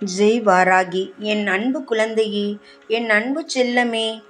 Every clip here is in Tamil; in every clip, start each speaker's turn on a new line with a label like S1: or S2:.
S1: ஜெய் வாராகி என் அன்பு குழந்தையே என் அன்பு செல்லமே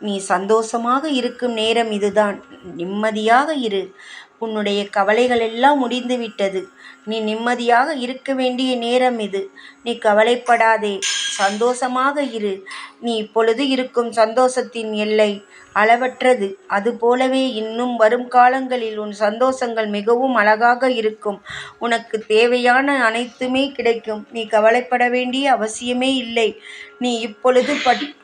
S1: நீ சந்தோஷமாக இருக்கும் நேரம் இதுதான். நிம்மதியாக இரு. உன்னுடைய கவலைகள் எல்லாம் முடிந்து விட்டது நீ நிம்மதியாக இருக்க வேண்டிய நேரம் இது. நீ கவலைப்படாதே. சந்தோஷமாக இரு. நீ இப்பொழுது இருக்கும் சந்தோஷத்தின் எல்லை அளவற்றது. அதுபோலவே இன்னும் வரும் காலங்களில் உன் சந்தோஷங்கள் மிகவும் அழகாக இருக்கும். உனக்கு தேவையான அனைத்துமே கிடைக்கும். நீ கவலைப்பட வேண்டிய அவசியமே இல்லை. நீ இப்பொழுது படி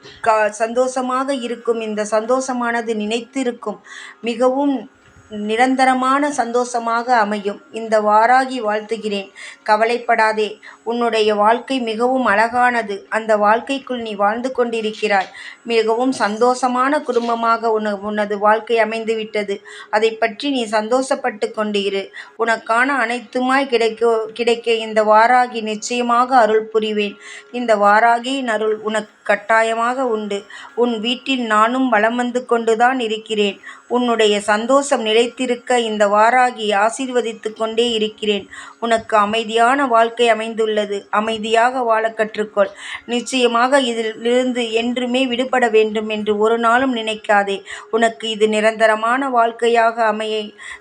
S1: சந்தோஷமாக இருக்கும். இந்த சந்தோஷமானது நினைத்திருக்கும். மிகவும் நிரந்தரமான சந்தோஷமாக அமையும். இந்த வாராகி வாழ்த்துகிறேன். கவலைப்படாதே. உன்னுடைய வாழ்க்கை மிகவும் அழகானது. அந்த வாழ்க்கைக்குள் நீ வாழ்ந்து கொண்டிருக்கிறாய். மிகவும் சந்தோஷமான குடும்பமாக உன உனது வாழ்க்கை அமைந்துவிட்டது. அதை பற்றி நீ சந்தோஷப்பட்டு கொண்டு இரு உனக்கான அனைத்துமாய் கிடைக்க கிடைக்க இந்த வாராகி நிச்சயமாக அருள் புரிவேன். இந்த வாராகியின் அருள் உனக்கு கட்டாயமாக உண்டு. உன் வீட்டில் நானும் வலம் வந்து கொண்டுதான் இருக்கிறேன். உன்னுடைய சந்தோஷம் நிலைத்திருக்க இந்த வாராகி ஆசீர்வதித்து கொண்டே இருக்கிறேன். உனக்கு அமைதியான வாழ்க்கை அமைந்துள்ளது. அமைதியாக வாழ கற்றுக்கொள். நிச்சயமாக இதிலிருந்து என்றுமே விடுபட வேண்டும் என்று ஒரு நாளும் நினைக்காதே. உனக்கு இது நிரந்தரமான வாழ்க்கையாக அமைய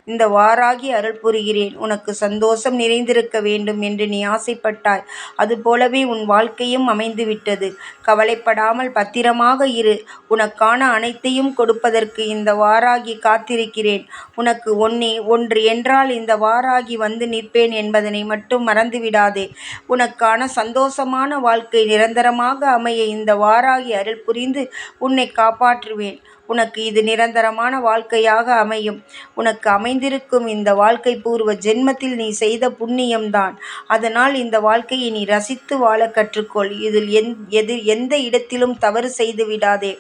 S1: இந்த வாராகி அருள் புரிகிறேன். உனக்கு சந்தோஷம் நிறைந்திருக்க வேண்டும் என்று நீ ஆசைப்பட்டாய். அதுபோலவே உன் வாழ்க்கையும் அமைந்துவிட்டது. கவலை கவலைப்படாமல் பத்திரமாக இரு. உனக்கான அனைத்தையும் கொடுப்பதற்கு இந்த வாராகி வாராகி காத்திருக்கிறேன். உனக்கு ஒன்னே ஒன்று என்றால் இந்த வாராகி வந்து நிற்பேன் என்பதனை மட்டும் மறந்துவிடாதே. உனக்கான சந்தோஷமான வாழ்க்கை நிரந்தரமாக அமைய இந்த வாராகி அருள் புரிந்து உன்னை காப்பாற்றுவேன். உனக்கு இது நிரந்தரமான வாழ்க்கையாக அமையும். உனக்கு அமைந்திருக்கும் இந்த வாழ்க்கை பூர்வ ஜென்மத்தில் நீ செய்த புண்ணியம்தான். அதனால் இந்த வாழ்க்கையை நீ ரசித்து வாழ கற்றுக்கொள். இதில் எந் எது எந்த இடத்திலும் தவறு செய்து விடாதே.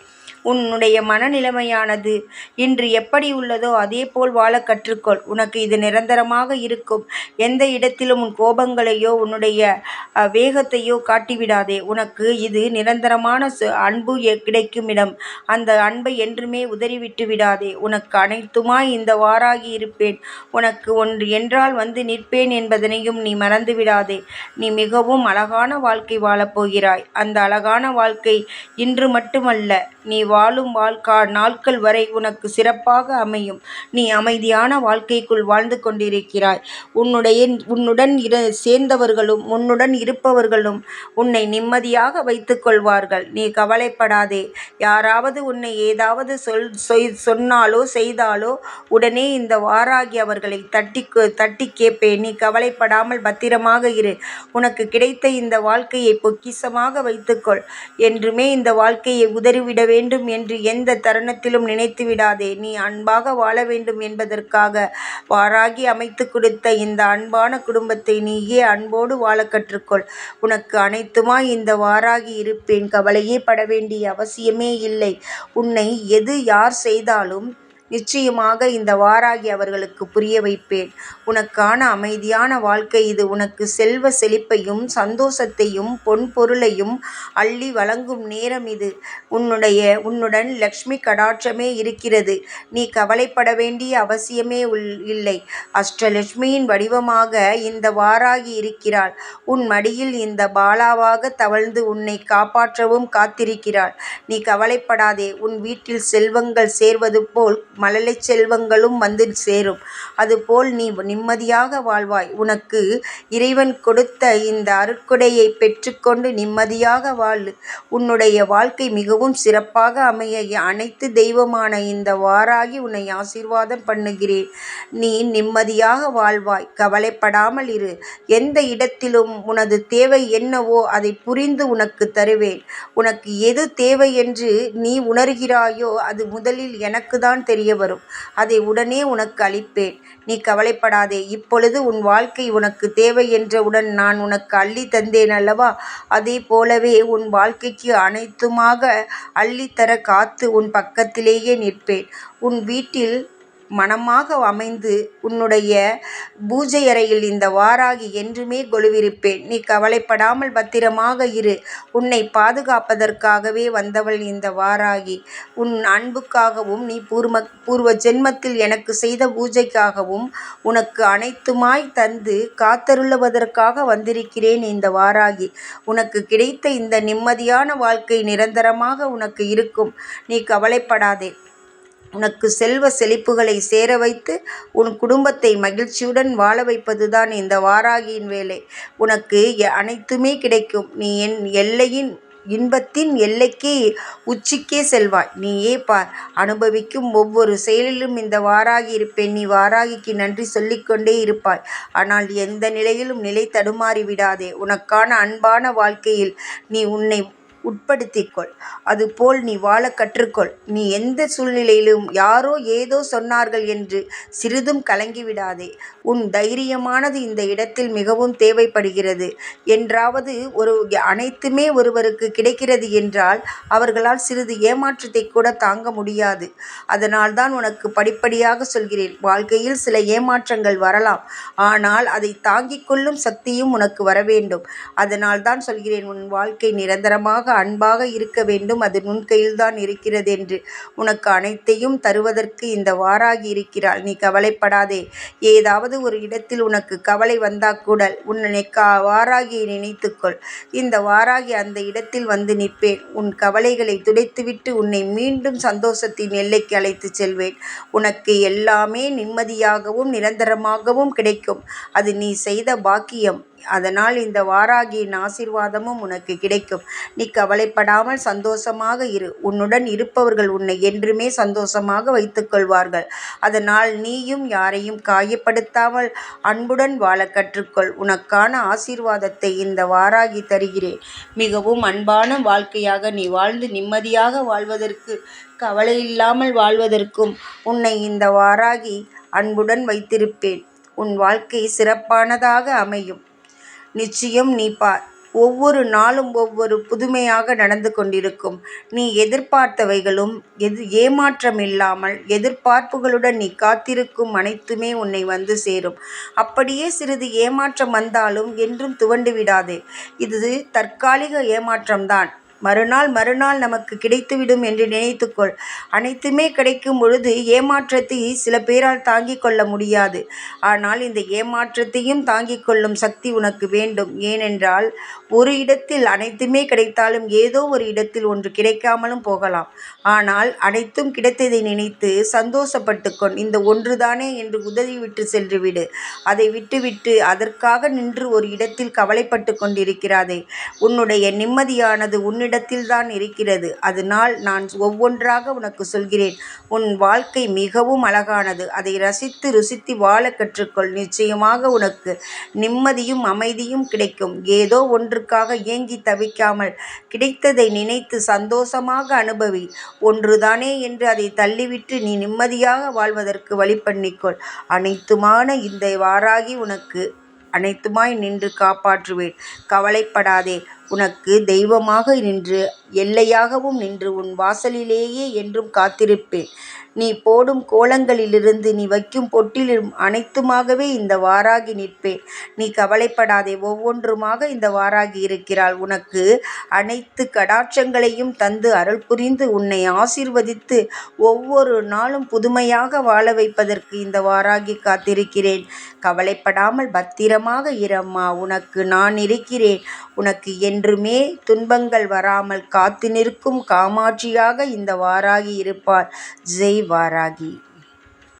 S1: உன்னுடைய மனநிலைமையானது. இன்று எப்படி உள்ளதோ அதே போல் வாழ கற்றுக்கொள். உனக்கு இது நிரந்தரமாக இருக்கும். எந்த இடத்திலும் உன் கோபங்களையோ உன்னுடைய வேகத்தையோ காட்டிவிடாதே. உனக்கு இது நிரந்தரமான அன்பு கிடைக்கும் இடம். அந்த அன்பை என்றுமே உதறிவிட்டு விடாதே. உனக்கு அனைத்துமாய் இந்த வாராகி இருப்பேன். உனக்கு ஒன்று என்றால் வந்து நிற்பேன் என்பதனையும் நீ மறந்து விடாதே. நீ மிகவும் அழகான வாழ்க்கை வாழப்போகிறாய் அந்த அழகான வாழ்க்கை இன்று மட்டுமல்ல நீ வாழும் வாழ்க்கா நாட்கள் வரை உனக்கு சிறப்பாக அமையும். நீ அமைதியான வாழ்க்கைக்குள் வாழ்ந்து கொண்டிருக்கிறாய். உன்னுடைய உன்னுடன் இரு சேர்ந்தவர்களும் உன்னுடன் இருப்பவர்களும் உன்னை நிம்மதியாக வைத்துக் கொள்வார்கள் நீ கவலைப்படாதே. யாராவது உன்னை ஏதாவது சொல் சொன்னாலோ செய்தாலோ உடனே இந்த வாராகி அவர்களை தட்டி தட்டி கேட்பேன். நீ கவலைப்படாமல் பத்திரமாக இரு. உனக்கு கிடைத்த இந்த வாழ்க்கையை பொக்கிசமாக வைத்துக்கொள். என்றுமே இந்த வாழ்க்கையை உதறிவிட வேண்டும் என்று எந்த தருணத்திலும் நினைத்து விடாதே. நீ அன்பாக வாழ வேண்டும் என்பதற்காக வாராகி அமைத்து கொடுத்த இந்த அன்பான குடும்பத்தை நீயே அன்போடு வாழ கற்றுக்கொள். உனக்கு அனைத்துமாய் இந்த வாராகி இருப்பேன். கவலையே பட வேண்டிய அவசியமே இல்லை. உன்னை எது யார் செய்தாலும் நிச்சயமாக இந்த வாராகி அவர்களுக்கு புரிய வைப்பேன். உனக்கான அமைதியான வாழ்க்கை இது. உனக்கு செல்வ செழிப்பையும் சந்தோஷத்தையும் பொன் பொருளையும் அள்ளி வழங்கும் நேரம் இது. உன்னுடைய உன்னுடன் லக்ஷ்மி கடாட்சமே இருக்கிறது. நீ கவலைப்பட வேண்டிய அவசியமே உள் இல்லை. அஷ்டலட்சுமியின் வடிவமாக இந்த வாராகி இருக்கிறாள். உன் மடியில் இந்த பாலாவாக தவழ்ந்து உன்னை காப்பாற்றவும் காத்திருக்கிறாள். நீ கவலைப்படாதே. உன் வீட்டில் செல்வங்கள் சேர்வது போல் மழலை செல்வங்களும் வந்து சேரும். அதுபோல் நீ நிம்மதியாக வாழ்வாய். உனக்கு இறைவன் கொடுத்த இந்த அருட்கொடையை பெற்றுக்கொண்டு நிம்மதியாக வாழ். உன்னுடைய வாழ்க்கை மிகவும் சிறப்பாக அமைய அனைத்து தெய்வமான இந்த வாராகி உன்னை ஆசீர்வாதம் பண்ணுகிறேன். நீ நிம்மதியாக வாழ்வாய். கவலைப்படாமல் இரு. எந்த இடத்திலும் உனது தேவை என்னவோ அதை புரிந்து உனக்கு தருவேன். உனக்கு எது தேவை என்று நீ உணர்கிறாயோ அது முதலில் எனக்கு தான் தெரிய வரும். அதை உடனே உனக்கு அளிப்பேன். நீ கவலைப்படாதே. இப்பொழுது உன் வாழ்க்கை உனக்கு தேவை என்றவுடன் நான் உனக்கு அள்ளி தந்தேன் அல்லவா? அதே போலவே உன் வாழ்க்கைக்கு அனைத்துமாக அள்ளித்தர காத்து உன் பக்கத்திலேயே நிற்பேன். உன் வீட்டில் மணமாக அமைந்து உன்னுடைய பூஜை அறையில் இந்த வாராகி என்றுமே கொலுவிருப்பேன் நீ கவலைப்படாமல் பத்திரமாக இரு. உன்னை பாதுகாப்பதற்காகவே வந்தவள் இந்த வாராகி. உன் அன்புக்காகவும் நீ பூர்ம பூர்வ ஜென்மத்தில் எனக்கு செய்த பூஜைக்காகவும் உனக்கு அனைத்துமாய் தந்து காத்தருளுவதற்காக வந்திருக்கிறேன் இந்த வாராகி. உனக்கு கிடைத்த இந்த நிம்மதியான வாழ்க்கை நிரந்தரமாக உனக்கு இருக்கும். நீ கவலைப்படாதே. உனக்கு செல்வ செழிப்புகளை சேர வைத்து உன் குடும்பத்தை மகிழ்ச்சியுடன் வாழ வைப்பதுதான் இந்த வாராகியின் வேலை. உனக்கு அனைத்துமே கிடைக்கும். நீ என் எல்லையின் இன்பத்தின் எல்லைக்கே உச்சிக்கே செல்வாய். நீயே பார் அனுபவிக்கும் ஒவ்வொரு செயலிலும் இந்த வாராகி இருப்பேன். நீ வாராகிக்கு நன்றி சொல்லிக்கொண்டே இருப்பாய். ஆனால் எந்த நிலையிலும் நிலை தடுமாறி விடாதே. உனக்கான அன்பான வாழ்க்கையில் நீ உன்னை உட்படுத்திக்கொள். அதுபோல் நீ வாழ கற்றுக்கொள். நீ எந்த சூழ்நிலையிலும் யாரோ ஏதோ சொன்னார்கள் என்று சிறிதும் கலங்கிவிடாதே. உன் தைரியமானது இந்த இடத்தில் மிகவும் தேவைப்படுகிறது. என்றாவது ஒரு அனைத்துமே ஒருவருக்கு கிடைக்கிறது என்றால் அவர்களால் சிறிது ஏமாற்றத்தை கூட தாங்க முடியாது. அதனால்தான் உனக்கு படிப்படியாக சொல்கிறேன். வாழ்க்கையில் சில ஏமாற்றங்கள் வரலாம். ஆனால் அதை தாங்கிக் கொள்ளும் சக்தியும் உனக்கு வர வேண்டும் அதனால்தான் சொல்கிறேன் உன் வாழ்க்கை நிரந்தரமாக அன்பாக இருக்க வேண்டும். அது நுண்கையில்தான் இருக்கிறது என்று உனக்கு அனைத்தையும் தருவதற்கு இந்த வாராகி இருக்கிறாள். நீ கவலைப்படாதே. ஏதாவது ஒரு இடத்தில் உனக்கு கவலை வந்தா கூட உன்னை கா வாராகியை நினைத்துக்கொள். இந்த வாராகி அந்த இடத்தில் வந்து நிற்பேன். உன் கவலைகளை துடைத்துவிட்டு உன்னை மீண்டும் சந்தோஷத்தின் எல்லைக்கு அழைத்து செல்வேன். உனக்கு எல்லாமே நிம்மதியாகவும் நிரந்தரமாகவும் கிடைக்கும். அது நீ செய்த பாக்கியம். அதனால் இந்த வாராகியின் ஆசீர்வாதமும் உனக்கு கிடைக்கும். நீ கவலைப்படாமல் சந்தோஷமாக இரு. உன்னுடன் இருப்பவர்கள் உன்னை என்றுமே சந்தோஷமாக வைத்துக்கொள்வார்கள் அதனால் நீயும் யாரையும் காயப்படுத்தாமல் அன்புடன் வாழ கற்றுக்கொள். உனக்கான ஆசீர்வாதத்தை இந்த வாராகி தருகிறேன். மிகவும் அன்பான வாழ்க்கையாக நீ வாழ்ந்து நிம்மதியாக வாழ்வதற்கு கவலை இல்லாமல் வாழ்வதற்கும் உன்னை இந்த வாராகி அன்புடன் வைத்திருப்பேன். உன் வாழ்க்கை சிறப்பானதாக அமையும். நிச்சயம் நீ பார் ஒவ்வொரு நாளும் ஒவ்வொரு புதுமையாக நடந்து கொண்டிருக்கும். நீ எதிர்பார்த்தவைகளும் எது ஏமாற்றம் இல்லாமல் எதிர்பார்ப்புகளுடன் நீ காத்திருக்கும் அனைத்துமே உன்னை வந்து சேரும். அப்படியே சிறிது ஏமாற்றம் வந்தாலும் என்றும் துவண்டு விடாதே. இது தற்காலிக ஏமாற்றம்தான். மறுநாள் மறுநாள் நமக்கு கிடைத்துவிடும் என்று நினைத்துக்கொள். அனைத்துமே கிடைக்கும் பொழுது ஏமாற்றத்தை சில பேரால் தாங்கிக் கொள்ள முடியாது. ஆனால் இந்த ஏமாற்றத்தையும் தாங்கிக் கொள்ளும் சக்தி உனக்கு வேண்டும். ஏனென்றால் ஒரு இடத்தில் அனைத்துமே கிடைத்தாலும் ஏதோ ஒரு இடத்தில் ஒன்று கிடைக்காமலும் போகலாம். ஆனால் அனைத்தும் கிடைத்ததை நினைத்து சந்தோஷப்பட்டுக்கொள். இந்த ஒன்றுதானே என்று உதவிவிட்டு சென்றுவிடு. அதை விட்டுவிட்டு அதற்காக நின்று ஒரு இடத்தில் கவலைப்பட்டு கொண்டிருக்கிறாதே. உன்னுடைய நிம்மதியானது உன்னிடம் உன்னிடத்தில்தான் இருக்கிறது. அதனால் நான் ஒவ்வொன்றாக உனக்கு சொல்கிறேன். உன் வாழ்க்கை மிகவும் அழகானது. அதை ரசித்து ருசித்து வாழ கற்றுக்கொள். நிச்சயமாக உனக்கு நிம்மதியும் அமைதியும் கிடைக்கும். ஏதோ ஒன்றுக்காக ஏங்கி தவிக்காமல் கிடைத்ததை நினைத்து சந்தோஷமாக அனுபவி. ஒன்றுதானே என்று அதை தள்ளிவிட்டு நீ நிம்மதியாக வாழ்வதற்கு வழி பண்ணிக்கொள் அனைத்துமான இந்த வாராகி உனக்கு அனைத்துமாய் நின்று காப்பாற்றுவேன். கவலைப்படாதே. உனக்கு தெய்வமாக நின்று எல்லையாகவும் நின்று உன் வாசலிலேயே என்றும் காத்திருப்பேன். நீ போடும் கோலங்களிலிருந்து நீ வைக்கும் பொட்டிலும் அனைத்துமாகவே இந்த வாராகி நிற்பேன். நீ கவலைப்படாதே ஒவ்வொன்றுமாக இந்த வாராகி இருக்கிறாள். உனக்கு அனைத்து கடாட்சங்களையும் தந்து அருள் புரிந்து உன்னை ஆசீர்வதித்து ஒவ்வொரு நாளும் புதுமையாக வாழ வைப்பதற்கு இந்த வாராகி காத்திருக்கிறேன். கவலைப்படாமல் பத்திரமாக இரம்மா உனக்கு நான் இருக்கிறேன். உனக்கு என் என்றுமே துன்பங்கள் வராமல் காத்து நிற்கும் காமாட்சியாக இந்த வாராகி இருப்பாள். ஜெய் வாராகி.